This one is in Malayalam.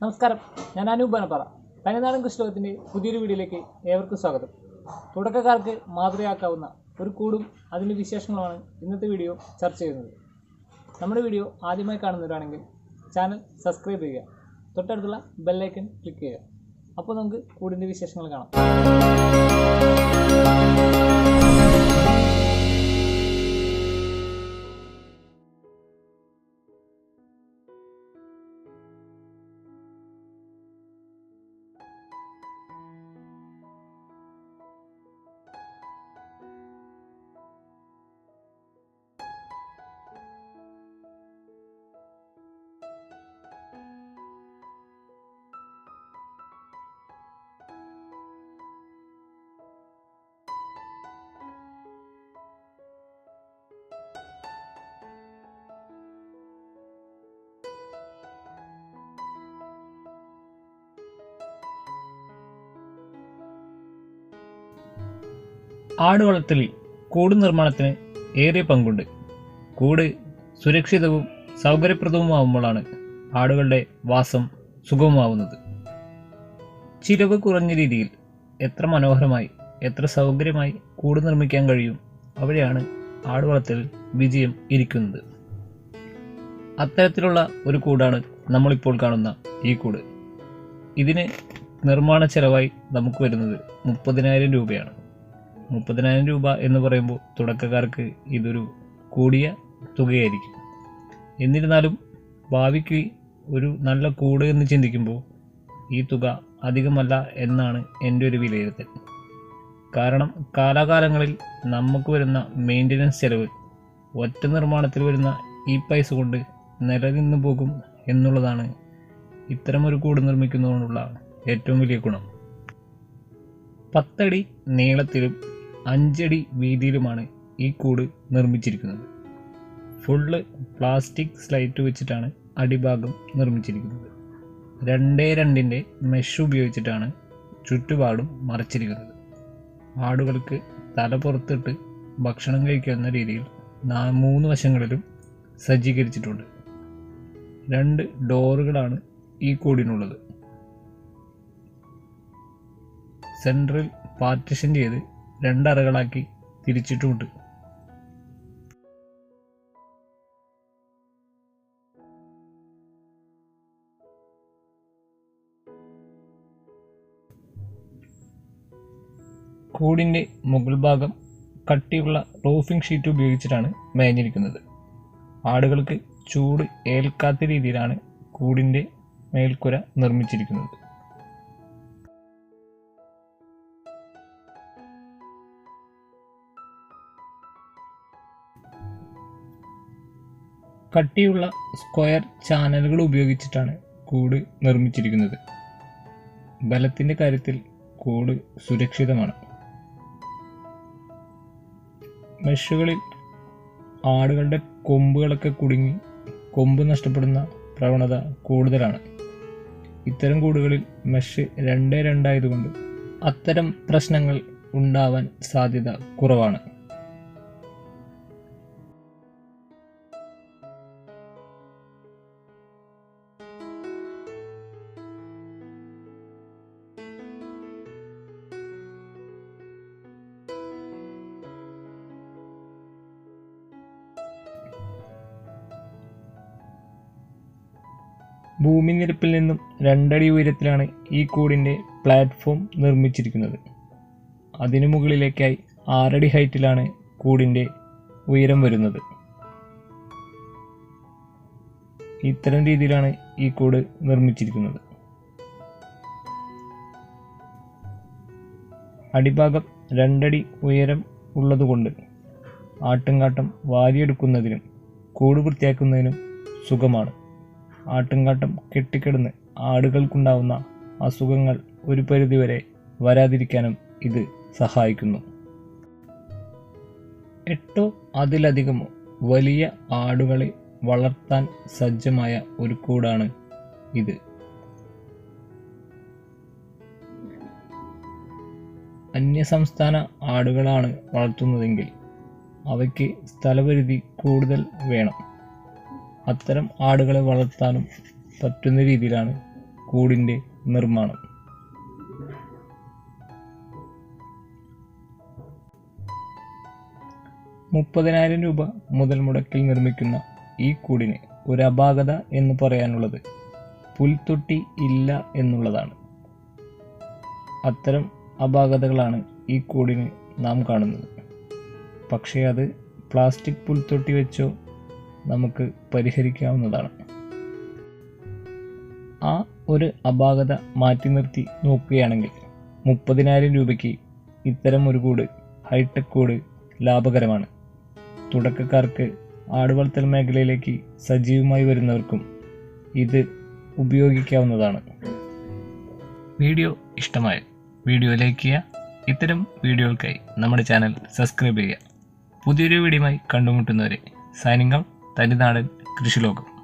നമസ്കാരം. ഞാൻ അനൂപ് ബനപ്പാറ തനിനാടൻ കൃഷ്ണത്തിന്റെ പുതിയൊരു വീഡിയോയിലേക്ക് ഏവർക്കും സ്വാഗതം. തുടക്കക്കാർക്ക് മാതൃകയാക്കാവുന്ന ഒരു കൂടും അതിന്റെ വിശേഷങ്ങളുമാണ് ഇന്നത്തെ വീഡിയോ ചർച്ച ചെയ്യുന്നത്. നമ്മുടെ വീഡിയോ ആദ്യമായി കാണുന്നവരാണെങ്കിൽ ചാനൽ സബ്സ്ക്രൈബ് ചെയ്യുക. തൊട്ടടുത്തുള്ള ബെല്ലൈക്കൺ ക്ലിക്ക് ചെയ്യുക. അപ്പോൾ നമുക്ക് കൂടിന്റെ വിശേഷങ്ങൾ കാണാം. ആട് വളർത്തലിൽ കൂട് നിർമ്മാണത്തിന് ഏറിയ പങ്കുണ്ട്. കൂട് സുരക്ഷിതവും സൗകര്യപ്രദവുമാവുമ്പോഴാണ് ആടുകളുടെ വാസം സുഗമമാവുന്നത്. ചിലവ് കുറഞ്ഞ രീതിയിൽ എത്ര മനോഹരമായി എത്ര സൗകര്യമായി കൂട് നിർമ്മിക്കാൻ കഴിയും അവിടെയാണ് ആട് വളർത്തലിൽ വിജയം ഇരിക്കുന്നത്. അത്തരത്തിലുള്ള ഒരു കൂടാണ് നമ്മളിപ്പോൾ കാണുന്ന ഈ കൂട്. ഇതിന് നിർമ്മാണ ചെലവായി നമുക്ക് വരുന്നത് മുപ്പതിനായിരം രൂപയാണ്. മുപ്പതിനായിരം രൂപ എന്ന് പറയുമ്പോൾ തുടക്കക്കാർക്ക് ഇതൊരു കൂടിയ തുകയായിരിക്കും. എന്നിരുന്നാലും ഭാവിക്ക് ഒരു നല്ല കൂട് എന്ന് ചിന്തിക്കുമ്പോൾ ഈ തുക അധികമല്ല എന്നാണ് എന്റെ ഒരു വിലയിരുത്തൽ. കാരണം കാലാകാലങ്ങളിൽ നമുക്ക് വരുന്ന മെയിന്റനൻസ് ചെലവ് ഒറ്റ നിർമ്മാണത്തിൽ വരുന്ന ഈ പൈസ കൊണ്ട് നിലനിന്ന് പോകും എന്നുള്ളതാണ് ഇത്തരമൊരു കൂട് നിർമ്മിക്കുന്നതുകൊണ്ടുള്ള ഏറ്റവും വലിയ ഗുണം. പത്തടി നീളത്തിലും അഞ്ചടി വീതിയിലുമാണ് ഈ കൂട് നിർമ്മിച്ചിരിക്കുന്നത്. ഫുള്ള് പ്ലാസ്റ്റിക് സ്ലൈറ്റ് വെച്ചിട്ടാണ് അടിഭാഗം നിർമ്മിച്ചിരിക്കുന്നത്. രണ്ടേ രണ്ടിന്റെ മെഷ് ഉപയോഗിച്ചിട്ടാണ് ചുറ്റുപാടും മറച്ചിരിക്കുന്നത്. ആടുകൾക്ക് തല പുറത്തിട്ട് ഭക്ഷണം കഴിക്കുന്ന രീതിയിൽ മൂന്ന് വശങ്ങളിലും സജ്ജീകരിച്ചിട്ടുണ്ട്. രണ്ട് ഡോറുകളാണ് ഈ കൂടിനുള്ളത്. സെൻട്രൽ പാർട്ടിഷൻ ചെയ്ത് രണ്ടറകളാക്കി തിരിച്ചിട്ടുമുണ്ട്. കൂടിന്റെ മുകൾ ഭാഗം കട്ടിയുള്ള റൂഫിംഗ് ഷീറ്റ് ഉപയോഗിച്ചിട്ടാണ് മേഞ്ഞിരിക്കുന്നത്. ആടുകൾക്ക് ചൂട് ഏൽക്കാത്ത രീതിയിലാണ് കൂടിന്റെ മേൽക്കുര നിർമ്മിച്ചിരിക്കുന്നത്. കട്ടിയുള്ള സ്ക്വയർ ചാനലുകൾ ഉപയോഗിച്ചിട്ടാണ് കൂട് നിർമ്മിച്ചിരിക്കുന്നത്. ബലത്തിന്റെ കാര്യത്തിൽ കൂട് സുരക്ഷിതമാണ്. മെഷുകളിൽ ആടുകളുടെ കൊമ്പുകളൊക്കെ കുടുങ്ങി കൊമ്പ് നഷ്ടപ്പെടുന്ന പ്രവണത കൂടുതലാണ്. ഇത്തരം കൂടുകളിൽ മെഷ് രണ്ടേ രണ്ടായതുകൊണ്ട് അത്തരം പ്രശ്നങ്ങൾ ഉണ്ടാവാൻ സാധ്യത കുറവാണ്. ഭൂമി നിരപ്പിൽ നിന്നും രണ്ടടി ഉയരത്തിലാണ് ഈ കൂടിന്റെ പ്ലാറ്റ്ഫോം നിർമ്മിച്ചിരിക്കുന്നത്. അതിനു മുകളിലേക്കായി ആറടി ഹൈറ്റിലാണ് കൂടിന്റെ ഉയരം വരുന്നത്. ഇത്തരം രീതിയിലാണ് ഈ കൂട് നിർമ്മിച്ചിരിക്കുന്നത്. അടിഭാഗം രണ്ടടി ഉയരം ഉള്ളതുകൊണ്ട് ആട്ടുംകാട്ടം വാരിയെടുക്കുന്നതിനും കൂട് വൃത്തിയാക്കുന്നതിനും സുഖമാണ്. ആട്ടുംകാട്ടം കെട്ടിക്കിടന്ന് ആടുകൾക്കുണ്ടാവുന്ന അസുഖങ്ങൾ ഒരു പരിധിവരെ വരാതിരിക്കാനും ഇത് സഹായിക്കുന്നു. എട്ടോ അതിലധികമോ വലിയ ആടുകളെ വളർത്താൻ സജ്ജമായ ഒരു കൂടാണ് ഇത്. അന്യസംസ്ഥാന ആടുകളാണ് വളർത്തുന്നതെങ്കിൽ അവയ്ക്ക് സ്ഥലപരിധി കൂടുതൽ വേണം. അത്തരം ആടുകളെ വളർത്താനും പറ്റുന്ന രീതിയിലാണ് കൂടിന്റെ നിർമ്മാണം. മുപ്പതിനായിരം രൂപ മുതൽ മുടക്കിൽ നിർമ്മിക്കുന്ന ഈ കൂടിന് ഒരു അപാകത എന്ന് പറയാനുള്ളത് പുൽത്തൊട്ടി ഇല്ല എന്നുള്ളതാണ്. അത്തരം അപാകതകളാണ് ഈ കൂടിന് നാം കാണുന്നത്. പക്ഷേ അത് പ്ലാസ്റ്റിക് പുൽത്തൊട്ടി വെച്ചോ നമുക്ക് പരിഹരിക്കാവുന്നതാണ്. ആ ഒരു അപാകത മാറ്റി നിർത്തി നോക്കുകയാണെങ്കിൽ മുപ്പതിനായിരം രൂപയ്ക്ക് ഇത്തരം ഒരു കൂട് ഹൈടെക് കൂട് ലാഭകരമാണ്. തുടക്കക്കാർക്ക് ആടുവളർത്തൽ മേഖലയിലേക്ക് സജീവമായി വരുന്നവർക്കും ഇത് ഉപയോഗിക്കാവുന്നതാണ്. വീഡിയോ ഇഷ്ടമായ വീഡിയോ ലൈക്ക് ചെയ്യുക. ഇത്തരം വീഡിയോകൾക്കായി നമ്മുടെ ചാനൽ സബ്സ്ക്രൈബ് ചെയ്യുക. പുതിയൊരു വീഡിയോയുമായി കണ്ടുമുട്ടുന്നവരെ സൈനിങ് ഔട്ട്. തനിനാടൻ കൃഷിലോകം.